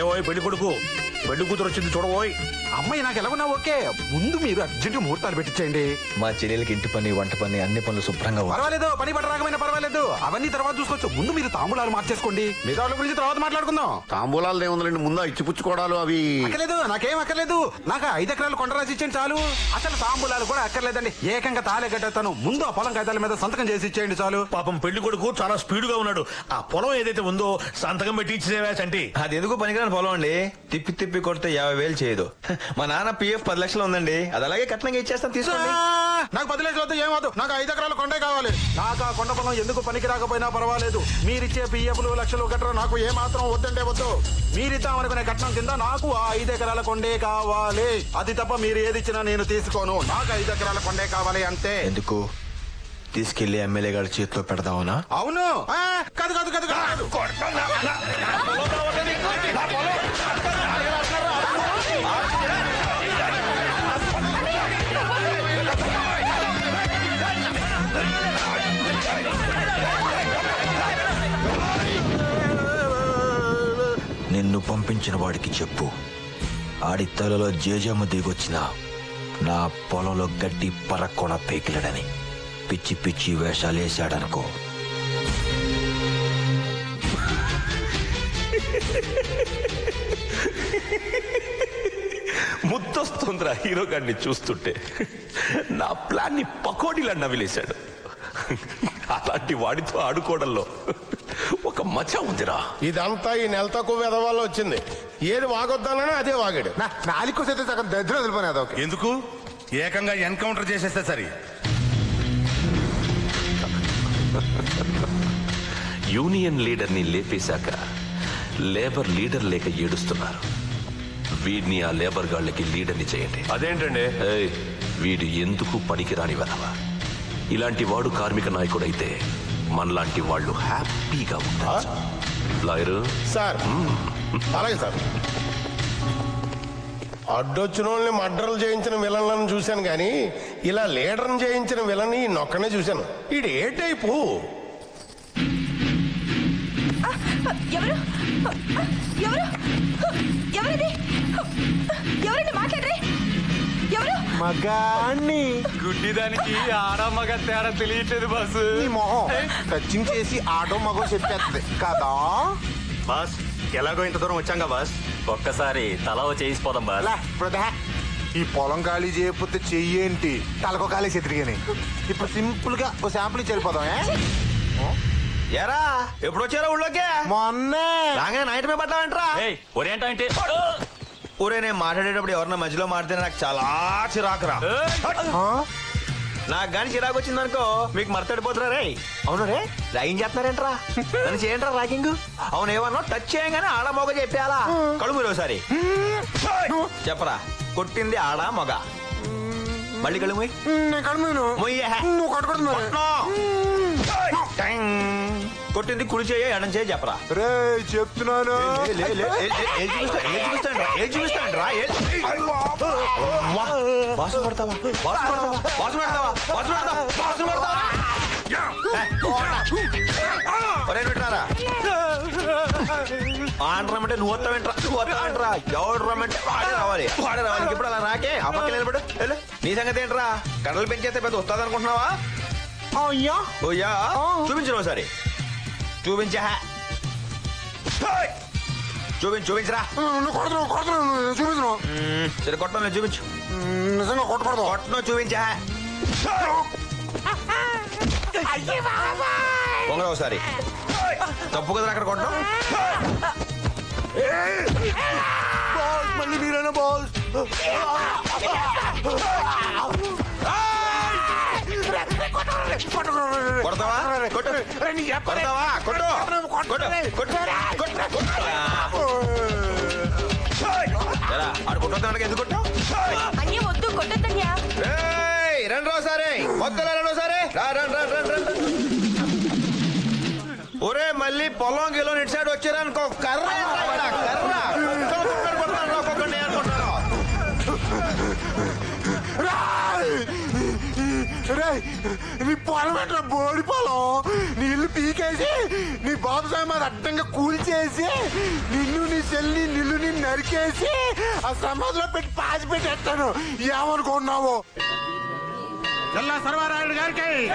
ఏవో పెళ్ళి కొడుకు. పెళ్ళి కూతురు వచ్చింది చూడబోయ్. అమ్మాయి నాకు ఎలాగున్నా ఓకే. ముందు మీరు అర్జెంట్ ముహూర్తాలు పెట్టించండి మా చెల్లెలకి ఇంటి పని వంట పని అన్ని పనులు శుభ్రంగా ఉన్నాయి. పర్వాలేదు పని పట్ట రాకపోయినా పర్వాలేదు. అవన్నీ తర్వాత చూసుకోవచ్చు. ముందు మీరు తాంబూలాలు మార్చేసుకోండి. మిగతా వాళ్ళ గురించి తర్వాత మాట్లాడుకుందాం. తాంబూలాలు ఏముందండి? ముందు ఇచ్చిపుచ్చుకోవడాలు అవి. అక్కర్లేదు నాకేం అక్కర్లేదు. నాకు ఐదు ఎకరాలు కొండ రాసి ఇచ్చేయండి చాలు. అసలు తాంబూలాలు కూడా అక్కర్లేదండి. ఏకంగా తాలే కట్టేస్తాను. ముందు ఆ పొలం కాగితాల మీద సంతకం చేసి ఇచ్చేయండి చాలు. పాపం పెళ్ళి కొడుకు చాలా స్పీడ్గా ఉన్నాడు. ఆ పొలం ఏదైతే ఉందో సంతకం పెట్టి ఇచ్చేవా చంటి? అది ఎందుకు పనికిరాని పొలం అండి. తిప్పి తిప్పి కొడితే యాభై వేలు చేయదు. మా నాన్న పిఎఫ్ పది లక్షలు ఉందండి. అది అలాగే కట్నంగా ఇచ్చేస్తాను తీసుకోండి. నాకు పది లక్షలు వద్దు. ఏమవుదు నాకు ఐదు ఎకరాల కొండే కావాలి. నాకు ఆ కొండ పొలం ఎందుకు పనికి రాకపోయినా పర్వాలేదు. మీరిచ్చే పిఎఫ్లు లక్షలు గట్రా నాకు ఏ మాత్రం వద్దంటే వద్దు. మీరిద్దామనుకునే కట్నం కింద నాకు ఆ ఐదు ఎకరాల కొండే కావాలి. అది తప్ప మీరు ఏది ఇచ్చినా నేను తీసుకోను. నాకు ఐదు ఎకరాల కొండే కావాలి అంతే. ఎందుకు? తీసుకెళ్ళి ఎమ్మెల్యే గారి చేతిలో పెడదామనా? అవును. ఆ, కాదు కాదు కాదు కాదు పంపించిన వాడికి చెప్పు. ఆడి తలలో జేజమ్మ దిగొచ్చిన నా పొలంలో గడ్డి పరక్కొన పేకిలడని. పిచ్చి పిచ్చి వేషాలేశాడనుకో ముద్దొస్తుందిరా హీరో గారిని చూస్తుంటే. నా ప్లాన్ని పకోడీలా నవిలేశాడు అలాంటి వాడితో ఆడుకోవడంలో ఒక మజా ఉందిరా. ఇదంతా ఈ నెల తక్కువ వెదవాలో వచ్చింది. ఏది వాగొద్దానని అదే వాగాడు. నాలుగు అయితే సగం దరిద్రం వదిలిపోయినా అదొక ఎందుకు? ఏకంగా ఎన్కౌంటర్ చేసేస్తే సరి. యూనియన్ లీడర్ని లేపేశాక లేబర్ లీడర్ లేక ఏడుస్తున్నారు. వీడిని ఆ లేబర్ గాళ్ళకి లీడర్ని చేయండి. అదేంటండి? ఏయ్, వీడు ఎందుకు పనికిరాని వెధవ? ఇలాంటి వాడు కార్మిక నాయకుడైతే మనలాంటి వాళ్ళు హ్యాపీగా ఉంటారు. లాయరు? సార్. అలాగే సార్. అడ్డొచ్చిన వాళ్ళని మర్డర్లు చేయించిన విలన్లను చూశాను కానీ ఇలా లీడర్ని చేయించిన విలన్ని నొక్కనే చూశాను. ఈడు ఏ టైపు? ఎవరు? ఎవరు? ఎవరిది ఎవరండి మాట్లాడరే ఎవరు? మగాన్ని గుడ్డిదానికి ఆడమ్మగా తేడా తెలియట్లేదు బాసు. నీ మొహం. టచింగ్ చేసి ఆటో మగో చెప్పేస్తుంది కదా? బాస్ ఎలాగో ఇంత దూరం వచ్చాం బాస్? ఒక్కసారి తల చేసిపోదాం బాస్. లే. ఈ పొలం ఖాళీ చేయకపోతే చెయ్యేంటి తలకో ఖాళీ చెతిరిగాని ఇప్పుడు సింపుల్గా ఓ శాంపుల్ ఇచ్చి వెళ్ళిపోదాం ఏ? ఎరా ఎప్పుడు వచ్చారా ఊళ్ళోకే? మొన్నే. రాగానే నైట్ మీద పడ్డావంటరా? ఒరేంట అంటే ఊరే నేను మాట్లాడేటప్పుడు ఎవరన్నా మధ్యలో మాడితే నాకు చాలా చిరాకురా. ఆ? నాకు గాని చిరాకు వచ్చింది అనుకో మీకు మర్తడిపోతురా రే అవును రే ర్యాగింగ్ చేస్తున్నారేంట్రా? నన్ను చేయండిరా ర్యాగింగ్? అవును ఏమన్నా టచ్ చేయగానే ఆడ మొగ చెప్పాలా కడుగు మీరు ఒకసారి. చెప్పరా కొట్టింది ఆడ మొగ. మళ్ళీ కడుమును మొయ్యే. నువ్వు. టంగ్. కొట్టింది కుడి చేయ ఎడం చేయ చెప్పరా? రే చెప్తున్నాను. బాసు పడతావా? బాసు పడతావా? బాసు పడతావా? బాసు పడతావా? బాసు నువ్వు వస్తావేంట్రా నువ్వు వస్తావేంట్రా ఎవడు రమ్మంటే వాడే రావాలి. వాడే రావాలి. ఇప్పుడు అలా రాకే ఆ పక్క నిలబడు. వెళ్ళు. నీ సంగతి ఏంట్రా? కడలు పెంచేస్తే పెద్ద వస్తుంది అనుకుంటున్నావా అయ్యా. ఓయ్యా. చూపించు ఒకసారి. చూపించా చూపించు చూపించరా. నువ్వు కొడుతున్నావు కొడుతున్నావు చూపించను. సరే కొట్టను చూపించు. నిజంగా కొట్టకూడదు. కొట్టను చూపించా పొంగ ఒకసారి. తప్పు కదా అక్కడ కొట్టడం? మళ్ళీ మీరేనా బాల్ కొడతావా? కొట్టు. కొడతావా? కొట్టు. కొట్టు. కొట్టు. కొట్టు. కొట్టు ఎలా ఆడు కొట్టొద్దానికి ఎందుకు కొట్టావు? అన్నీ వద్దు కొట్టద్దన్యా. ఏయ్, రండి ఒకసారి మొత్తం రండి ఒకసారి రా రండి రండి రండి రండి ఒరే మళ్ళీ పొలం గిలో ఇటు సైడ్ వచ్చారనుకో నీ పొలం ఎట్లా బోడి పొలం నీళ్ళు పీకేసి నీ బాబు సామాన్ అడ్డంగా కూల్చేసి నిన్ను నీ చెల్లి నిల్లు నీ నరికేసి ఆ సమాధిలో పెట్టి పాసి పెట్టేస్తాను ఏమనుకున్నావు జిల్లా సర్వారాయుడు గారికి.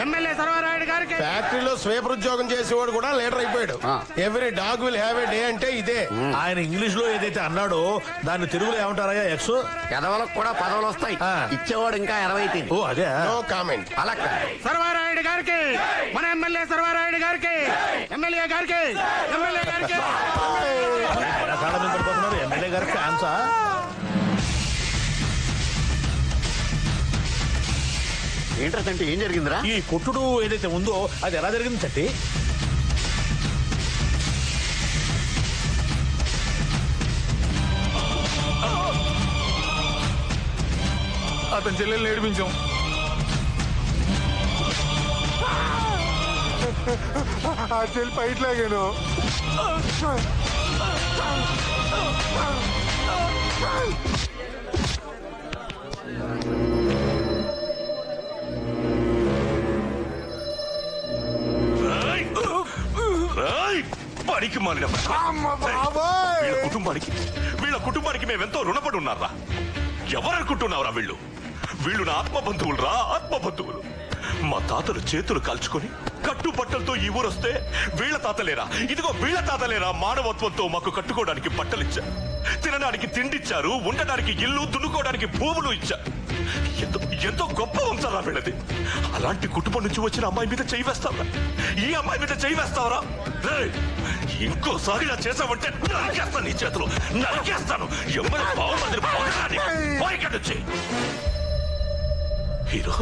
ఎమ్మెల్యే సర్వారాయుడు గారికి. ఫ్యాక్టరీలో స్వీపర్ ఉద్యోగం చేసేవాడు కూడా లీడర్ అయిపోయాడు. Every dog will have a day అంటే ఇదే. ఆయన ఇంగ్లీష్లో ఏదైతే అన్నాడో దాన్ని తెలుగులో ఏమంటారయ్యా? ఎక్స్ ఎదవలకు కూడా పదవులు వస్తాయి. ఆ. ఇచ్చేవాడు ఇంకా ఎనభై ఓ అదే. నో కామెంట్ అలా. సర్వారాయుడు గారికి. మన ఎమ్మెల్యే సర్వారాయుడు గారికి. ఎమ్మెల్యే గారికి. ఎమ్మెల్యే గారికి. ఎమ్మెల్యే గారికి. ఏంట్రా తంటే? ఏం జరిగిందిరా? ఈ కొట్టుడు ఏదైతే ఉందో అది ఎలా జరిగింది చట్టి అతని చెల్లెల్ని ఏడిపించాం. ఆ చెల్లి పైట్ వీళ్ళ కుటుంబానికి వీళ్ళ కుటుంబానికి మేమెంతో రుణపడి ఉన్నారా ఎవరనుకుంటున్నావురా వీళ్ళు? వీళ్ళు నా ఆత్మ బంధువులు రా ఆత్మ బంధువులు మా తాతలు చేతులు కాల్చుకొని కట్టుబట్టలతో ఈ ఊరొస్తే వీళ్ళ తాతలేరా? ఇదిగో వీళ్ళ తాతలేరా మానవత్వంతో మాకు కట్టుకోవడానికి బట్టలిచ్చారు తినడానికి తిండిచ్చారు ఉండడానికి ఇల్లు దున్నుకోవడానికి భూములు ఇచ్చారు. ఎంతో ఎంతో గొప్ప వంశారా వీళ్ళది. అలాంటి కుటుంబం నుంచి వచ్చిన అమ్మాయి మీద చేయి వేస్తావరా? ఈ అమ్మాయి మీద చేయి వేస్తావరా? ఇంకోసారి ఇలా చేసావంటే నరికేస్తాను నీ చేతులు. నరికేస్తాను. ఎవరు బాగుంది పొగరాని నుంచి హీరో?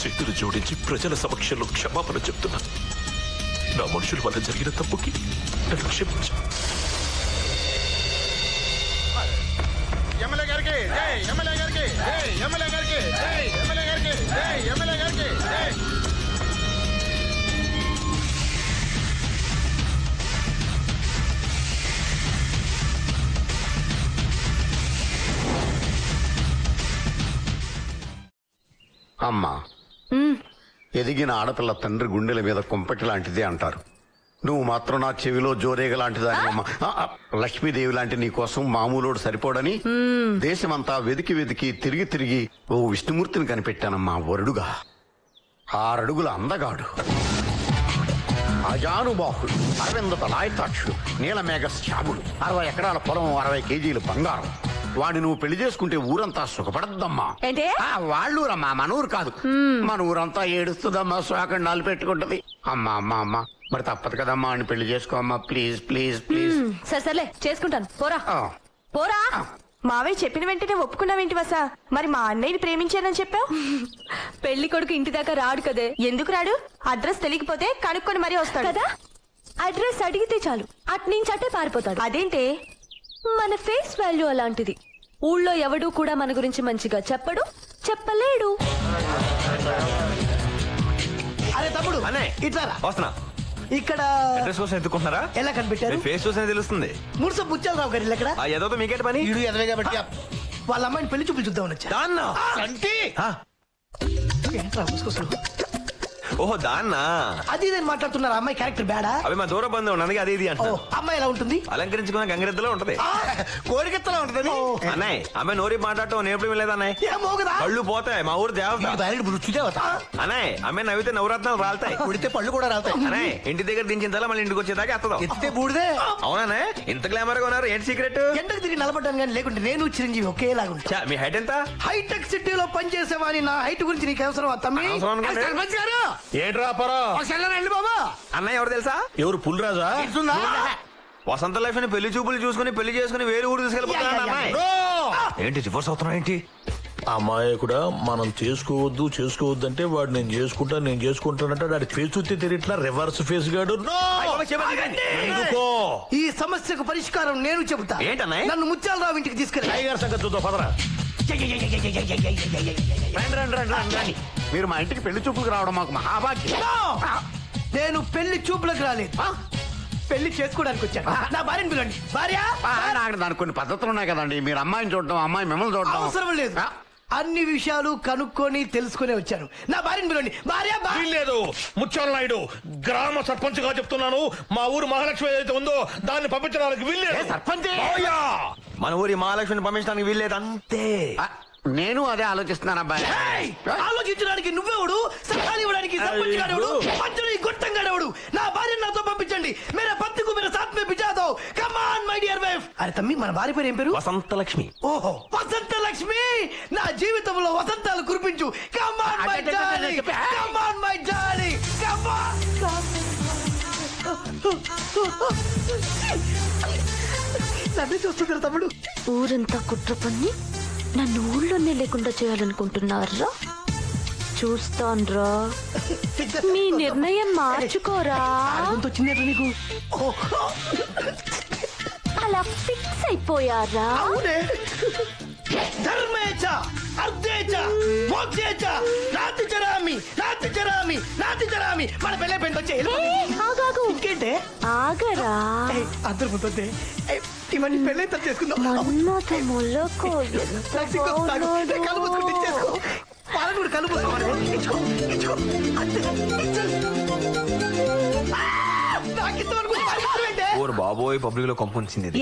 చేతులు జోడించి ప్రజల సమక్షంలో క్షమాపణ చెప్తున్నాను నా మనుషుల వల్ల జరిగిన తప్పుకి నన్ను క్షమించు. ఎమ్మెల్యే గారికి జై ఎమ్మెల్యే గారికి జై ఎమ్మెల్యే గారికి జై ఎమ్మెల్యే గారికి జై ఎమ్మెల్యే గారికి జై అమ్మా. ఎదిగిన ఆడపిల్ల తండ్రి గుండెల మీద కుంపటి లాంటిదే అంటారు. నువ్వు మాత్రం నా చెవిలో జోరేగ ఆ, లక్ష్మీదేవి లాంటి నీ కోసం మామూలోడు సరిపోడని దేశమంతా వెదికి వెదికి తిరిగి తిరిగి ఓ విష్ణుమూర్తిని కనిపెట్టానమ్మా వరుడుగా. ఆరడుగుల అందగాడు. అజానుబాహుడు అరవింద తలాయతాక్షుడు నీలమేఘ శ్యాముడు అరవై ఎకరాల పొలం అరవై కేజీలు బంగారం. వాడిని నువ్వు పెళ్ళి చేసుకుంటే ఊరంతా సుఖపడద్దమ్మా. ఏంటి? ఆ, వాళ్ళూరమ్మా మన ఊరు కాదు మన ఊరంతా ఏడుస్తుందమ్మా శోకండాలు పెట్టుకుంటది. అమ్మా అమ్మా అమ్మా మరి తప్పదు కదమ్మా అని పెళ్ళి చేసుకోమ్మా ప్లీజ్ ప్లీజ్ ప్లీజ్. సరే సర్లే చేసుకుంటాను. పోరా. ఆ, పోరా. మావయ్య చెప్పిన వెంటనే ఒప్పుకున్నావేంటి వసా? మరి మా అన్నయ్యని ప్రేమించానని చెప్పావు? పెళ్ళి కొడుకు ఇంటి దాకా రాడు కదే. ఎందుకు రాడు? అడ్రస్ తెలియకపోతే కనుక్కొని మరీ వస్తాడు. కదా? అడ్రస్ అడిగితే చాలు. అట్నుంచి అట్టే పారిపోతాడు. అదేంటే? మన ఫేస్ వాల్యూ అలాంటిది. ఊళ్ళో ఎవడూ కూడా మన గురించి మంచిగా చెప్పడు చెప్పలేడు. అరే తమ్ముడు అనే ఇట్లారా? వస్తున్నా. ఇక్కడ అడ్రస్ కోసం ఎత్తుకుంటున్నారా ఎలా కనిపెట్టారు? ఫేస్ చూసిన తెలుస్తుంది. మురుస బుచ్చాలరావు గారు ఇల్లు ఎక్కడ ఆ ఏదో మీకేట పని? ఈడు ఎదవే కాబట్టి వాళ్ళ అమ్మాయిని పెళ్ళి చూపులు చూద్దామని వచ్చా. దాన్నా? అంటే ఆ, ఏంట్రా ముసుకొసలు? ఓహో దాన్నా? అది నేను మాట్లాడుతున్నారు? అమ్మాయి క్యారెక్టర్ బేడా అవి మా దూర బంధువు ఉన్నది అది ఇది ఓ అంటున్నా అమ్మాయి ఎలా ఉంటుంది? అలంకరించుకున్న గంగిరెద్దులో ఉంటది. కోరికెత్తలా ఉంటుంది అన్నయ్య అమ్మాయి నోరి మాట్లాడటం నేర్పడం లేదు అన్నయ్య? ఏమో కదా కళ్ళు పోతాయి మా ఊరు దేవత. భార్య దేవత అన్నయ్య అమ్మాయి నవ్వితే నవరత్నాలు రాలుతాయి. కొడితే పళ్ళు కూడా రావుతాయి అన్నయ్య ఇంటి దగ్గర దించిన తల మళ్ళీ ఇంటికి వచ్చేదాకా ఎత్తదాం. ఎత్తితే బూడిదే. అవునా ఇంత గ్లామర్గా ఉన్నారు ఏంటి సీక్రెట్ ఎండకు తిరిగి నిలబడ్డాను కానీ లేకుంటే నేను చిరంజీవి ఒకేలాగా ఉంటా. మీ హైట్ ఎంత? హైటెక్ సిటీలో పనిచేసేవాని నా హైట్ గురించి నీకు అవసరం తమ్మి? అవసరం అనుకోండి. సర్పంచ్ గారు! ఏంట్రా పరా? రండి బాబా. అన్నయ్య ఎవరు తెలుసా? ఎవరు పుల్రాజా? వసంత లక్ష్మి పెళ్ళి చూపులు చూసుకుని పెళ్ళి చేసుకుని వేరే ఊరు తీసుకెళ్ళిపోతున్నా ఏంటి డివోర్స్ అవుతున్నా ఏంటి? అమాయకుడా మనం చేసుకోవద్దు చేసుకోవద్దు అంటే వాడు నేను చేసుకుంటా నేను చేసుకుంటానంటే వాడి ఫేస్ చూస్తే తెలియట్లా రివర్స్ ఫేస్ గాడు. ఈ సమస్యకు పరిష్కారం నేను చెబుతా. ఏంటన్నయ్య? నన్ను ముత్యాలరావు ఇంటికి తీసుకెళ్ళి. టైగర్ సంగతి చూద్దాం పదరా. రండి రండి రండి రండి రండి. మీరు మా ఇంటికి పెళ్ళి చూపులకు రావడం మాకు మహాభాగ్యం. నేను పెళ్ళి చూపులకు రాలేదు. పెళ్ళి చేసుకోవడానికి వచ్చాను. నా భార్యను పిలండి భార్య ఆ, నాకు దానికి కొన్ని పద్ధతులు ఉన్నాయి కదండి. మీరు అమ్మాయిని చూడటం అమ్మాయి మిమ్మల్ని చూడటం. అవసరం లేదు. ఆ, అన్ని విషయాలు కనుక్కొని తెలుసుకునే వచ్చాను. నా భార్యను పిలండి భార్య భా- వీల్లేదు. ముత్యాల నాయుడు గ్రామ సర్పంచ్గా చెప్తున్నాను. మా ఊరు మహాలక్ష్మి ఏదైతే ఉందో దాన్ని పంపించడానికి వీల్లేదు. సర్పంచ్! మన ఊరి మహాలక్ష్మిని పంపించడానికి వీల్లేదు అంతే. ఆ, నేను అదే ఆలోచిస్తున్నాను అబ్బాయి. ఏయ్! ఆలోచించడానికి నువ్వెవడు? సలహాలు ఇవ్వడానికి సర్పంచ్ గాడెవడు? పంచుని గొట్టం గాడెవడు? నా భార్యను నాతో పంపించండి. మేరా పత్తికు మేరా సాత్ మే బిజా దో come on my dear wife అరే తమ్మి మన భార్య పేరు ఏం పేరు? వసంత లక్ష్మి ఓహో వసంత నా జీవితంలో వసంతాలు కురిపించు. Come on my darling come on my darling come on నన్ను చూస్తున్నారు తమ్ముడు ఊరంతా కుట్ర పన్ని నన్ను ఊళ్ళోనే లేకుండా చేయాలనుకుంటున్నారా చూస్తాన్రా మీ నిర్ణయం మార్చుకోరా ఆడగొంతు నీకు అలా ఫిక్స్ అయిపోయారా నాతి చరామి నాతి చరామి నాతి చరామి. మన పెళ్ళే పెంట వచ్చే ఏ, ఆగాగు. ఇంకేంటే? ఆగరా. ఏయ్, అందరు ముందే ఇవన్నీ పెళ్ళే తను చేసుకుందాం? ఓరు బాబోయ్ పబ్లిక్లో కొంపొంచింది ఇది.